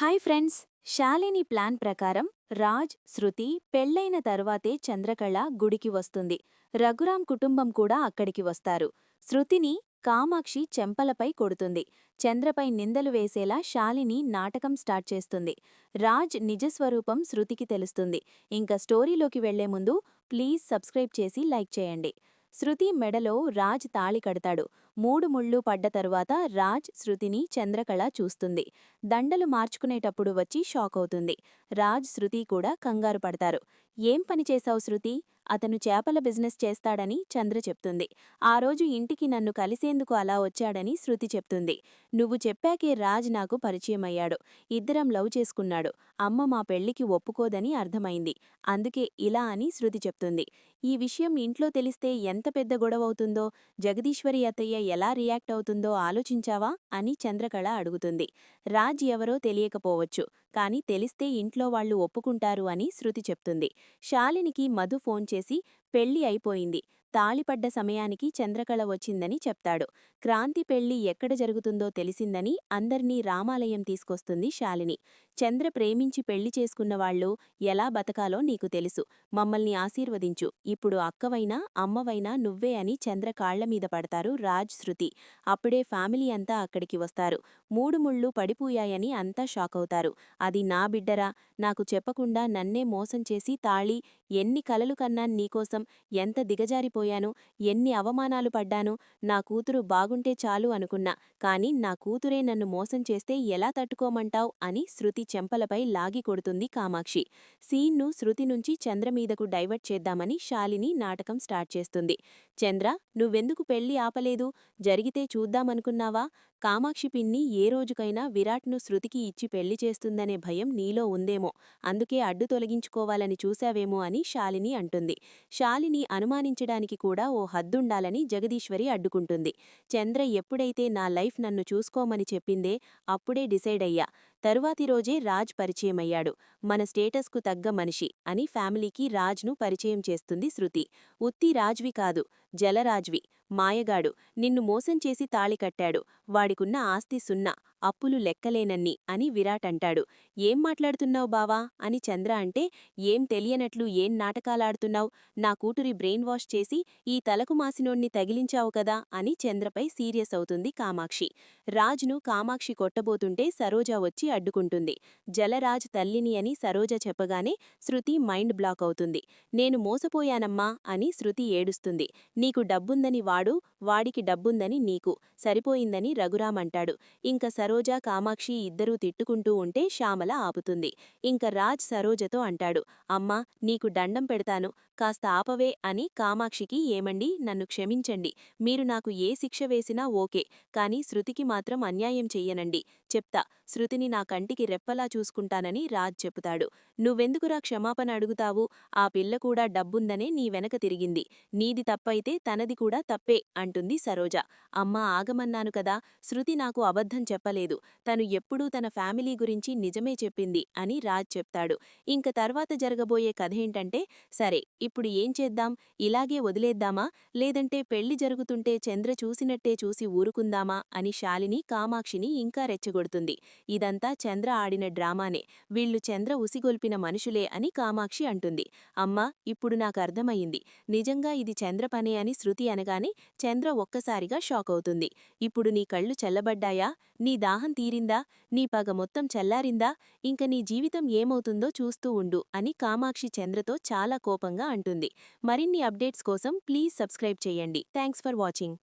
Hi friends. Shalini plan ప్రకారం రాజ్ శృతి పెళ్ళైన తర్వాతే చంద్రకళ గుడికి వస్తుంది. రఘురాం కుటుంబం కూడా అక్కడికి వస్తారు. శృతిని కామాక్షి చెంపలపై కొడుతుంది. చంద్రపై నిందలు వేసేలా శాలిని నాటకం స్టార్ట్ చేస్తుంది. రాజ్ నిజస్వరూపం శృతికి తెలుస్తుంది. ఇంకా స్టోరీలోకి వెళ్ళే ముందు ప్లీజ్ సబ్స్క్రైబ్ చేసి లైక్ చేయండి. శృతి మెడలో రాజ్ తాళి కడతాడు. మూడు ముళ్ళు పడ్డ తరువాత రాజ్ శృతిని చంద్రకళ చూస్తుంది. దండలు మార్చుకునేటప్పుడు వచ్చి షాక్ అవుతుంది. రాజ్ శృతి కూడా కంగారు పడతారు. ఏం పని చేశావు శృతి? అతను చేపల బిజినెస్ చేస్తాడని చంద్ర చెప్తుంది. ఆ రోజు ఇంటికి నన్ను కలిసేందుకు అలా వచ్చాడని శృతి చెప్తుంది. నువ్వు చెప్పాకే రాజ్ నాకు పరిచయమయ్యాడు. ఇద్దరం లవ్ చేసుకున్నాడు. అమ్మ మా పెళ్ళికి ఒప్పుకోదని అర్థమైంది. అందుకే ఇలా అని శృతి చెప్తుంది. ఈ విషయం ఇంట్లో తెలిస్తే ఎంత పెద్ద గొడవవుతుందో జగదీశ్వరి అత్తయ్య ఎలా రియాక్ట్ అవుతుందో ఆలోచించావా? అని చంద్రకళ అడుగుతుంది. రాజ్ ఎవరో తెలియకపోవచ్చు. కాని తెలిస్తే ఇంట్లో వాళ్ళు ఒప్పుకుంటారు అని శృతి చెప్తుంది. శాలినికి మధు ఫోన్ చేసి పెళ్ళి అయిపోయింది. తాళిపడ్డ సమయానికి చంద్రకళ వచ్చిందని చెప్తాడు. క్రాంతి పెళ్ళి ఎక్కడ జరుగుతుందో తెలిసిందని అందర్నీ రామాలయం తీసుకొస్తుంది శాలిని. చంద్ర ప్రేమించి పెళ్ళి చేసుకున్నవాళ్ళు ఎలా బతకాలో నీకు తెలుసు. మమ్మల్ని ఆశీర్వదించు. ఇప్పుడు అక్కవైనా అమ్మవైనా నువ్వే అని చంద్ర కాళ్ళమీద పడతారు రాజ్ శృతి. అప్పుడే ఫ్యామిలీ అంతా అక్కడికి వస్తారు. మూడు ముళ్ళు పడిపోయాయని అంతా షాకవుతారు. అది నా బిడ్డరా నాకు చెప్పకుండా నన్నే మోసం చేసి తాళి ఎన్ని కలలు కన్నా నీకోసం ఎంత దిగజారిపోయాను ఎన్ని అవమానాలు పడ్డాను నా కూతురు బాగుంటే చాలు అనుకున్నా కాని నా కూతురే నన్ను మోసం చేస్తే ఎలా తట్టుకోమంటావ్ అని శృతి చెంపలపై లాగి కొడుతుంది కామాక్షి. సీన్ను శృతి నుంచి చంద్రమీదకు డైవర్ట్ చేద్దామని శాలిని నాటకం స్టార్ట్ చేస్తుంది. చంద్ర నువ్వెందుకు పెళ్ళి ఆపలేదు? జరిగితే చూద్దామనుకున్నావా? కామాక్షి పిన్ని ఏ రోజుకైనా విరాట్ను శృతికి ఇచ్చి పెళ్ళి చేస్తుందనే భయం నీలో ఉందేమో. అందుకే అడ్డు తొలగించుకోవాలని చూశావేమో అని శాలిని అంటుంది. శాలిని అనుమానించడానికి కూడా ఓ హద్దుండాలని జగదీశ్వరి అడ్డుకుంటుంది. చంద్ర ఎప్పుడైతే నా లైఫ్ నన్ను చూసుకోమని చెప్పిందే అప్పుడే డిసైడ్ అయ్యా. తరువాతి రోజే రాజ్ పరిచయమయ్యాడు. మన స్టేటస్కు తగ్గ మనిషి అని ఫ్యామిలీకి రాజ్ను పరిచయం చేస్తుంది శృతి. ఉత్తి రాజ్వి కాదు జలరాజ్వి. మాయగాడు. నిన్ను మోసం చేసి తాళి కట్టాడు. వాడికున్న ఆస్తి సున్నా. అప్పులు లెక్కలేనన్ని అని విరాట్ అంటాడు. ఏం మాట్లాడుతున్నావు బావా అని చంద్ర అంటే ఏం తెలియనట్లు ఏం నాటకాలాడుతున్నావు? నా కూతురి బ్రెయిన్ వాష్ చేసి ఈ తలకు మాసినోణ్ణి తగిలించావు కదా అని చంద్రపై సీరియస్ అవుతుంది కామాక్షి. రాజ్ను కామాక్షి కొట్టబోతుంటే సరోజ వచ్చి అడ్డుకుంటుంది. జలరాజ్ తల్లిని అని సరోజ చెప్పగానే శృతి మైండ్ బ్లాక్ అవుతుంది. నేను మోసపోయానమ్మా అని శృతి ఏడుస్తుంది. నీకు డబ్బుందని వాడు వాడికి డబ్బుందని నీకు సరిపోయిందని రఘురాం అంటాడు. ఇంక సరోజ కామాక్షి ఇద్దరూ తిట్టుకుంటూ ఉంటే శ్యామల ఆపుతుంది. ఇంక రాజ్ సరోజతో అంటాడు అమ్మా నీకు దండం పెడతాను. కాస్త ఆపవే అని కామాక్షికి ఏమండి? నన్ను క్షమించండి. మీరు నాకు ఏ శిక్ష వేసినా ఓకే కాని శృతికి మాత్రం అన్యాయం చెయ్యనండి. చెప్తా. శృతిని నా కంటికి రెప్పలా చూసుకుంటానని రాజ్ చెబుతాడు నువ్వెందుకురా క్షమాపణ అడుగుతావు? ఆ పిల్ల కూడా డబ్బుందనే నీ వెనక తిరిగింది. నీది తప్పైతే తనది కూడా తప్పే అంటుంది సరోజ. అమ్మా ఆగమన్నాను కదా శృతి నాకు అబద్ధం చెప్పలేదు. తను ఎప్పుడూ తన ఫ్యామిలీ గురించి నిజమే చెప్పింది అని రాజ్ చెప్తాడు. ఇంక తర్వాత జరగబోయే కథేంటంటే సరే ఇప్పుడు ఏం చేద్దాం? ఇలాగే వదిలేద్దామా? లేదంటే పెళ్ళి జరుగుతుంటే చంద్ర చూసినట్టే చూసి ఊరుకుందామా? అని శాలిని కామాక్షిని ఇంకా రెచ్చగొడుతుంది ఇదంతా చంద్ర ఆడిన డ్రామానే. వీళ్ళు చంద్ర ఉసిగొల్పిన మనుషులే అని కామాక్షి అంటుంది. అమ్మా ఇప్పుడు నాకర్థమయ్యింది నిజంగా ఇది చంద్ర పనే అని శృతి అనగానే చంద్ర ఒక్కసారిగా షాక్ అవుతుంది ఇప్పుడు నీ కళ్ళు చల్లబడ్డాయా? నీ దాహం తీరిందా? నీ పగ మొత్తం చల్లారిందా? ఇంక నీ జీవితం ఏమవుతుందో చూస్తూ ఉండు అని కామాక్షి చంద్రతో చాలా కోపంగా అంటుంది. మరిన్ని అప్డేట్స్ కోసం ప్లీజ్ సబ్స్క్రైబ్ చేయండి. Thanks for watching.